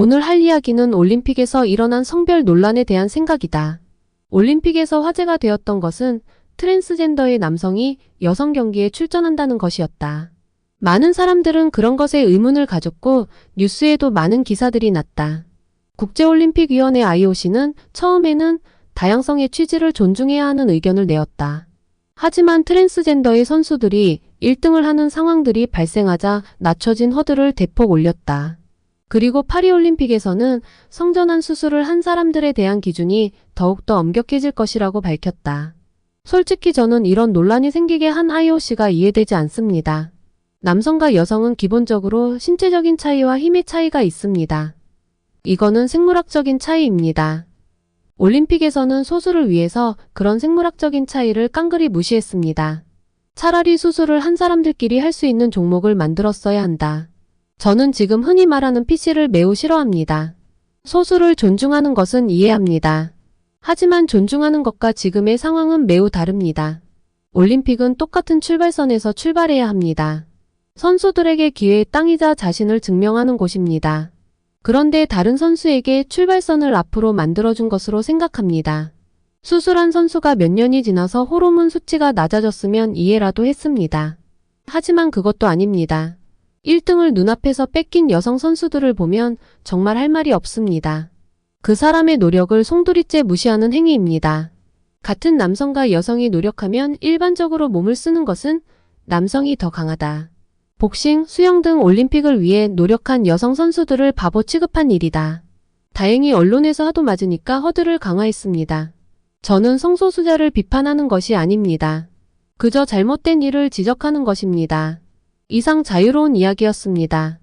오늘 할 이야기는 올림픽에서 일어난 성별 논란에 대한 생각이다. 올림픽에서 화제가 되었던 것은 트랜스젠더의 남성이 여성 경기에 출전한다는 것이었다. 많은 사람들은 그런 것에 의문을 가졌고 뉴스에도 많은 기사들이 났다. 국제올림픽위원회 IOC는 처음에는 다양성의 취지를 존중해야 하는 의견을 내었다. 하지만 트랜스젠더의 선수들이 1등을 하는 상황들이 발생하자 낮춰진 허들을 대폭 올렸다. 그리고 파리올림픽에서는 성전환 수술을 한 사람들에 대한 기준이 더욱더 엄격해질 것이라고 밝혔다. 솔직히 저는 이런 논란이 생기게 한 IOC가 이해되지 않습니다. 남성과 여성은 기본적으로 신체적인 차이와 힘의 차이가 있습니다. 이거는 생물학적인 차이입니다. 올림픽에서는 소수를 위해서 그런 생물학적인 차이를 깡그리 무시했습니다. 차라리 수술을 한 사람들끼리 할 수 있는 종목을 만들었어야 한다. 저는 지금 흔히 말하는 PC를 매우 싫어합니다. 소수를 존중하는 것은 이해합니다. 하지만 존중하는 것과 지금의 상황은 매우 다릅니다. 올림픽은 똑같은 출발선에서 출발해야 합니다. 선수들에게 기회의 땅이자 자신을 증명하는 곳입니다. 그런데 다른 선수에게 출발선을 앞으로 만들어준 것으로 생각합니다. 수술한 선수가 몇 년이 지나서 호르몬 수치가 낮아졌으면 이해라도 했습니다. 하지만 그것도 아닙니다. 1등을 눈앞에서 뺏긴 여성 선수들을 보면 정말 할 말이 없습니다. 그 사람의 노력을 송두리째 무시하는 행위입니다. 같은 남성과 여성이 노력하면 일반적으로 몸을 쓰는 것은 남성이 더 강하다. 복싱, 수영 등 올림픽을 위해 노력한 여성 선수들을 바보 취급한 일이다. 다행히 언론에서 하도 맞으니까 허들을 강화했습니다. 저는 성소수자를 비판하는 것이 아닙니다. 그저 잘못된 일을 지적하는 것입니다. 이상 자유로운 이야기였습니다.